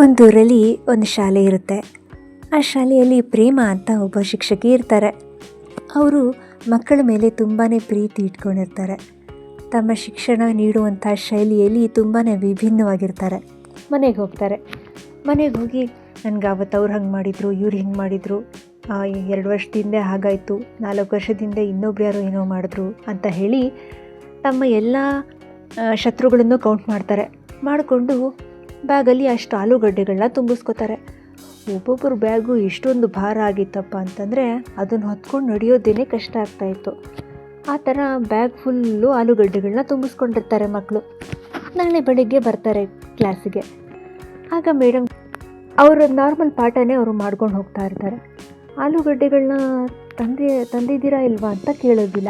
ಒಂದೂರಲ್ಲಿ ಒಂದು ಶಾಲೆ ಇರುತ್ತೆ. ಆ ಶಾಲೆಯಲ್ಲಿ ಪ್ರೇಮ ಅಂತ ಒಬ್ಬ ಶಿಕ್ಷಕಿ ಇರ್ತಾರೆ. ಅವರು ಮಕ್ಕಳ ಮೇಲೆ ತುಂಬಾ ಪ್ರೀತಿ ಇಟ್ಕೊಂಡಿರ್ತಾರೆ. ತಮ್ಮ ಶಿಕ್ಷಣ ನೀಡುವಂಥ ಶೈಲಿಯಲ್ಲಿ ತುಂಬಾ ವಿಭಿನ್ನವಾಗಿರ್ತಾರೆ. ಮನೆಗೆ ಹೋಗ್ತಾರೆ. ಮನೆಗೆ ಹೋಗಿ, ನನಗೆ ಅವತ್ತು ಅವ್ರು ಹಂಗೆ ಮಾಡಿದರು, ಇವ್ರು ಹಿಂಗೆ ಮಾಡಿದರು ಎರಡು ವರ್ಷದಿಂದ ಹಾಗಾಯಿತು, ನಾಲ್ಕು ವರ್ಷದಿಂದ ಇನ್ನೊಬ್ರು ಯಾರು ಏನೋ ಮಾಡಿದ್ರು ಅಂತ ಹೇಳಿ ತಮ್ಮ ಎಲ್ಲ ಶತ್ರುಗಳನ್ನು ಕೌಂಟ್ ಮಾಡ್ತಾರೆ. ಮಾಡಿಕೊಂಡು ಬ್ಯಾಗಲ್ಲಿ ಅಷ್ಟು ಆಲೂಗಡ್ಡೆಗಳನ್ನ ತುಂಬಿಸ್ಕೋತಾರೆ. ಒಬ್ಬೊಬ್ಬರ ಬ್ಯಾಗು ಇಷ್ಟೊಂದು ಭಾರ ಆಗಿತ್ತಪ್ಪ ಅಂತಂದರೆ ಅದನ್ನು ಹೊತ್ಕೊಂಡು ನಡೆಯೋದೇನೆ ಕಷ್ಟ ಆಗ್ತಾಯಿತ್ತು ಆ ಥರ ಬ್ಯಾಗ್ ಫುಲ್ಲು ಆಲೂಗಡ್ಡೆಗಳನ್ನ ತುಂಬಿಸ್ಕೊಂಡಿರ್ತಾರೆ ಮಕ್ಕಳು ನಾಳೆ ಬೆಳಿಗ್ಗೆ ಬರ್ತಾರೆ ಕ್ಲಾಸಿಗೆ. ಆಗ ಮೇಡಮ್ ಅವರು ನಾರ್ಮಲ್ ಪಾಠನೇ ಅವರು ಮಾಡ್ಕೊಂಡು ಹೋಗ್ತಾ ಇರ್ತಾರೆ. ಆಲೂಗಡ್ಡೆಗಳನ್ನ ತಂದೆ, ತಂದಿದ್ದೀರಾ ಇಲ್ವಾ ಅಂತ ಕೇಳೋದಿಲ್ಲ.